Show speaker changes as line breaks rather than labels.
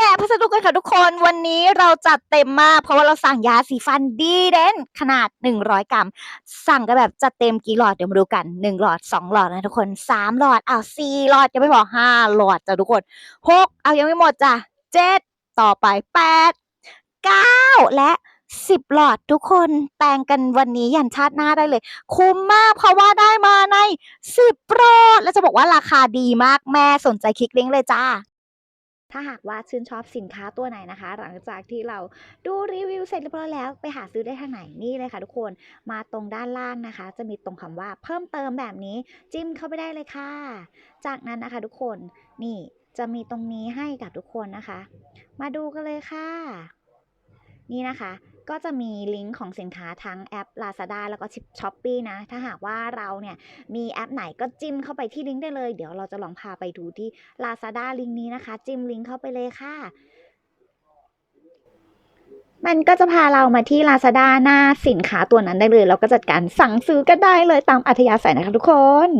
กะพัสดุกันค่ะทุกคนวันนี้เราจัดเต็มมากเพราะว่าเราสั่งยาสีฟันดีเด่นขนาด 100 กรัม สั่งกันแบบจัดเต็มกี่หลอดเดี๋ยวมาดูกัน 1 หลอด 2 หลอดนะทุกคน 3 หลอดอ้าว4หลอดยังไม่พอ5หลอดจ้ะทุกคน 6 เอายังไม่หมดจ้ะ7 ต่อไป 8 9 และ10หลอดทุกคนแปลงกันวันนี้ยันชาติหน้าได้เลย คุ้มมากเพราะว่าได้มาใน10โปรแล้วจะบอกว่าราคาดีมากแม่สนใจคลิกลิงก์เลยจ้า ถ้าหากว่าชื่นชอบสินค้าตัวไหนนะคะ หลังจากที่เราดูรีวิวเสร็จเรียบร้อยแล้วไปหาซื้อได้ทางไหนนี่เลยค่ะทุกคนมาตรงด้านล่างนะคะ จะมีตรงคำว่าเพิ่มเติมแบบนี้จิ้มเข้าไปได้เลยค่ะ จากนั้นนะคะทุกคนนี่จะมีตรงนี้ให้กับทุกคนนะคะ มาดูกันเลยค่ะ นี่นะคะ ก็จะมีลิงก์ของสินค้าทั้งแอป Lazada แล้วก็ Shopee นะ ถ้าหากว่าเราเนี่ยมีแอปไหนก็จิ้มเข้าไปที่ลิงก์ได้เลย เดี๋ยวเราจะลองพาไปดูที่ Lazada ลิงก์นี้นะคะ จิ้มลิงก์เข้าไปเลยค่ะมันก็จะพาเรามาที่ Lazada หน้าสินค้าตัวนั้นได้เลยแล้วก็จัดการสั่งซื้อกันได้เลยตามอัธยาศัยนะคะทุกคน